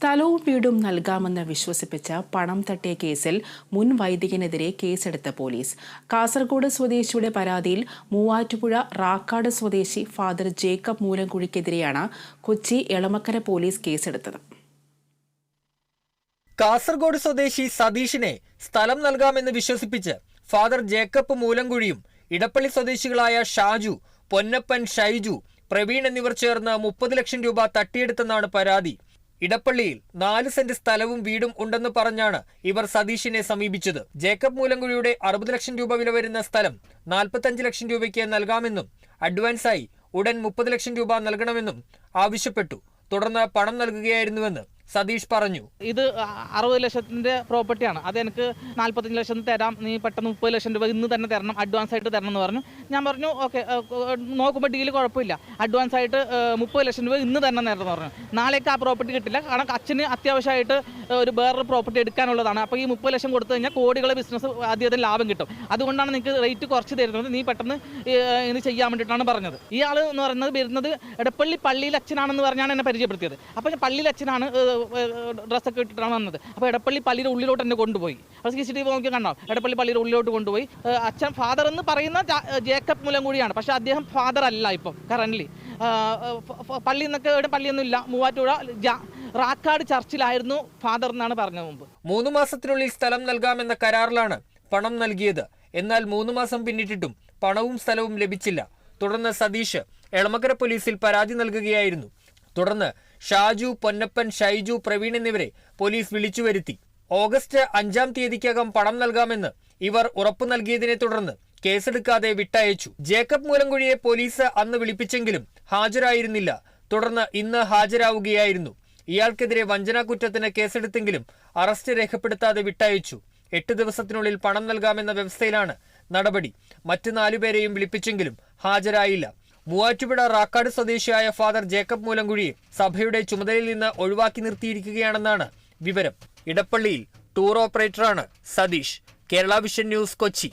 സ്ഥലവും വീടും നൽകാമെന്ന് വിശ്വസിപ്പിച്ച പണം തട്ടിയ കേസിൽ മുൻ വൈദികനെതിരെ കേസെടുത്ത പോലീസ്. കാസർഗോഡ് സ്വദേശിയുടെ പരാതിയിൽ മൂവാറ്റുപുഴ റാക്കാട് സ്വദേശി ഫാദർ ജേക്കബ് മൂലംകുഴിക്കെതിരെയാണ് കൊച്ചി എളമക്കര പോലീസ് കേസെടുത്തത്. കാസർഗോഡ് സ്വദേശി സതീഷിനെ സ്ഥലം നൽകാമെന്ന് വിശ്വസിപ്പിച്ച് ഫാദർ ജേക്കബ് മൂലംകുഴിയും ഇടപ്പള്ളി സ്വദേശികളായ ഷാജു പൊന്നപ്പൻ ഷൈജു പ്രവീൺ എന്നിവർ ചേർന്ന് മുപ്പത് ലക്ഷം രൂപ തട്ടിയെടുത്തെന്നാണ് പരാതി. ഇടപ്പള്ളിയിൽ നാല് സെന്റ് സ്ഥലവും വീടും ഉണ്ടെന്ന് പറഞ്ഞാണ് ഇവർ സതീഷിനെ സമീപിച്ചത്. ജേക്കബ് മൂലംകുഴിയുടെ അറുപത് ലക്ഷം രൂപ വില വരുന്ന സ്ഥലം നാൽപ്പത്തഞ്ച് ലക്ഷം രൂപയ്ക്ക് നൽകാമെന്നും അഡ്വാൻസായി ഉടൻ മുപ്പത് ലക്ഷം രൂപ നൽകണമെന്നും ആവശ്യപ്പെട്ടു. തുടർന്ന് പണം നൽകുകയായിരുന്നുവെന്ന് സതീഷ് പറഞ്ഞു. ഇത് അറുപത് ലക്ഷത്തിന്റെ പ്രോപ്പർട്ടിയാണ്. അത് എനിക്ക് നാൽപ്പത്തഞ്ച് ലക്ഷം തരാം. നീ പെട്ടെന്ന് മുപ്പത് ലക്ഷം രൂപ ഇന്ന് തന്നെ തരണം. അഡ്വാൻസ് ആയിട്ട് തരണം എന്ന് പറഞ്ഞു. ഞാൻ പറഞ്ഞു ഓക്കെ നോക്കുമ്പോൾ ഡീൽ കുഴപ്പമില്ല. അഡ്വാൻസ് ആയിട്ട് മുപ്പത് ലക്ഷം രൂപ ഇന്ന് തന്നെ നേരത്തെ പറഞ്ഞു. നാളേക്ക് ആ പ്രോപ്പർട്ടി കിട്ടില്ല. കാരണം അച്ഛന് അത്യാവശ്യമായിട്ട് ഒരു വേറൊരു പ്രോപ്പർട്ടി എടുക്കാനുള്ളതാണ്. അപ്പോൾ ഈ മുപ്പത് ലക്ഷം കൊടുത്തു കഴിഞ്ഞാൽ കോടികളെ ബിസിനസ് അധികം ലാഭം കിട്ടും. അതുകൊണ്ടാണ് നിങ്ങൾക്ക് റേറ്റ് കുറച്ച് തരുന്നത്. നീ പെട്ടെന്ന് ഇത് ചെയ്യാൻ വേണ്ടിയിട്ടാണ് പറഞ്ഞത്. ഇയാൾ എന്ന് പറയുന്നത് വരുന്നത് എടപ്പള്ളി പള്ളിയിൽ അച്ഛനാണെന്ന് പറഞ്ഞാണ് എന്നെ പരിചയപ്പെടുത്തിയത്. അപ്പോൾ പള്ളിയിൽ അച്ഛനാണ് ഡ്രസ്സൊക്കെ ഇട്ടിട്ടാണ് വന്നത്. അപ്പോൾ എടപ്പള്ളി പള്ളിയുടെ ഉള്ളിലോട്ട് എന്നെ കൊണ്ടുപോയി. അപ്പോൾ സി സി ടി വി നോക്കി കണ്ടോ? എടപ്പള്ളി പള്ളിയുടെ ഉള്ളിലോട്ട് കൊണ്ടുപോയി. അച്ഛൻ ഫാദർ എന്ന് പറയുന്ന ജേക്കബ് മൂലം കൂടിയാണ്. പക്ഷേ അദ്ദേഹം ഫാദർ അല്ല ഇപ്പം കറന്റ്ലി പള്ളി എന്നൊക്കെ ഇവിടെ പള്ളിയൊന്നും ഇല്ല മൂവാറ്റുപുഴ റാക്കാട് ചർച്ചിലായിരുന്നു ഫാദർ എന്നാണ് പറഞ്ഞത് മുമ്പ്. മൂന്ന് മാസത്തിനുള്ളിൽ സ്ഥലം നൽകാമെന്ന കരാറിലാണ് പണം നൽകിയത്. എന്നാൽ മൂന്ന് മാസം പിന്നിട്ടിട്ടും പണവും സ്ഥലവും ലഭിച്ചില്ല. തുടർന്ന് സതീഷ് എളമക്കര പോലീസിൽ പരാതി നൽകുകയായിരുന്നു. തുടർന്ന് ഷാജു പൊന്നപ്പൻ ഷൈജു പ്രവീൺ എന്നിവരെ പോലീസ് വിളിച്ചു വരുത്തി. ഓഗസ്റ്റ് അഞ്ചാം തീയതിക്കകം പണം നൽകാമെന്ന് ഇവർ ഉറപ്പു നൽകിയതിനെ തുടർന്ന് കേസെടുക്കാതെ വിട്ടയച്ചു. ജേക്കബ് മൂലംകുഴിയെ പോലീസ് അന്ന് വിളിപ്പിച്ചെങ്കിലും ഹാജരായിരുന്നില്ല. തുടർന്ന് ഇന്ന് ഹാജരാവുകയായിരുന്നു. ഇയാൾക്കെതിരെ വഞ്ചനാ കുറ്റത്തിന് കേസെടുത്തെങ്കിലും അറസ്റ്റ് രേഖപ്പെടുത്താതെ വിട്ടയച്ചു. എട്ട് ദിവസത്തിനുള്ളിൽ പണം നൽകാമെന്ന വ്യവസ്ഥയിലാണ് നടപടി. മറ്റു നാലുപേരെയും വിളിപ്പിച്ചെങ്കിലും ഹാജരായില്ല. മൂവാറ്റുപുഴ റാക്കാട് സ്വദേശിയായ ഫാദർ ജേക്കബ് മൂലങ്കുഴി സഭയുടെ ചുമതലയിൽ നിന്ന് ഒഴിവാക്കി നിർത്തിയിരിക്കുകയാണെന്നാണ് വിവരം. ഇടപ്പള്ളിയിൽ ടൂർ ഓപ്പറേറ്ററാണ് Satheesh. Kerala vision news Kochi.